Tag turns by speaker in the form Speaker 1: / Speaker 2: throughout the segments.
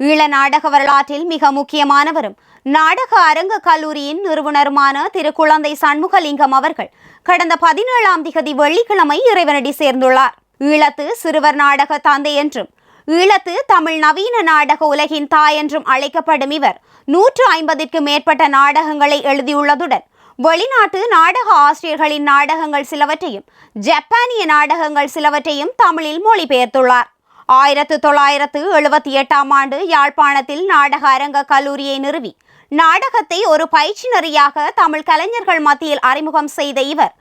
Speaker 1: ஈழ நாடக வரலாற்றில் மிக முக்கியமானவரும் நாடக அரங்க கல்லூரியின் நிறுவனருமான திரு குழந்தை சண்முகலிங்கம் அவர்கள் கடந்த பதினேழாம் திகதி வெள்ளிக்கிழமை இறைவனடி சேர்ந்துள்ளார். ஈழத்து சிறுவர் நாடக தந்தை என்றும் ஈழத்து தமிழ் நவீன நாடக உலகின் தாய் என்றும் அழைக்கப்படும் இவர் நூற்று ஐம்பதிற்கு மேற்பட்ட நாடகங்களை எழுதியுள்ளதுடன் வெளிநாட்டு நாடக ஆசிரியர்களின் நாடகங்கள் சிலவற்றையும் ஜப்பானிய நாடகங்கள் சிலவற்றையும் தமிழில் மொழிபெயர்த்துள்ளார். ஆயிரத்து தொள்ளாயிரத்து எழுபத்தி எட்டாம் ஆண்டு யாழ்ப்பாணத்தில் நாடக அரங்க கல்லூரியை நிறுவி. நாடகத்தை ஒரு பயிற்சி நெறியாக தமிழ் கலைஞர்கள் மத்தியில் அறிமுகம் செய்த இவர்.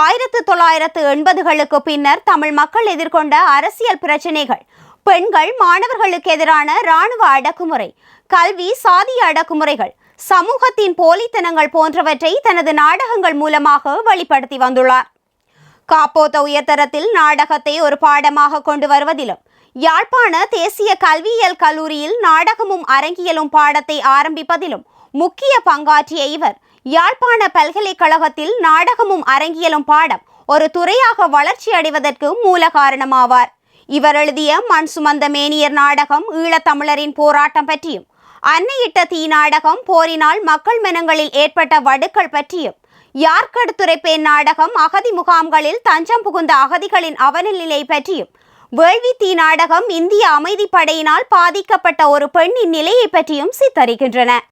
Speaker 1: ஆயிரத்து தொள்ளாயிரத்து எண்பதுகளுக்கு பின்னர் தமிழ் மக்கள் எதிர்கொண்ட அரசியல் பிரச்சினைகள். பெண்கள் மாணவர்களுக்கு எதிரான இராணுவ அடக்குமுறை கல்வி சாதிய அடக்குமுறைகள் சமூகத்தின் போலித்தனங்கள் போன்றவற்றை தனது நாடகங்கள் மூலமாக வெளிப்படுத்தி வந்துள்ளார். காப்போத்த உயர்தரத்தில் நாடகத்தை ஒரு பாடமாக கொண்டு வருவதிலும் யாழ்ப்பாண தேசிய கல்வியியல் கல்லூரியில் நாடகமும் அரங்கியலும் பாடத்தை ஆரம்பிப்பதிலும் முக்கிய பங்காற்றிய இவர். யாழ்ப்பாண பல்கலைக்கழகத்தில் நாடகமும் அரங்கியலும் பாடம் ஒரு துறையாக வளர்ச்சி அடைவதற்கு மூல காரணமாவார். இவர் எழுதிய மண் சுமந்த மேனியர் நாடகம் ஈழத்தமிழரின் போராட்டம் பற்றியும் அன்னையிட்ட தீ நாடகம் போரினால் மக்கள் மனங்களில் ஏற்பட்ட வடுக்கள் பற்றியும் யார்கடுத்துரைப்பேன் நாடகம் அகதி முகாம்களில் தஞ்சம் புகுந்த அகதிகளின் அவலநிலை பற்றியும் வேள்வி தீ நாடகம் இந்திய அமைதிப்படையினால் பாதிக்கப்பட்ட ஒரு பெண்ணின் நிலையை பற்றியும் சித்தரிக்கின்றன.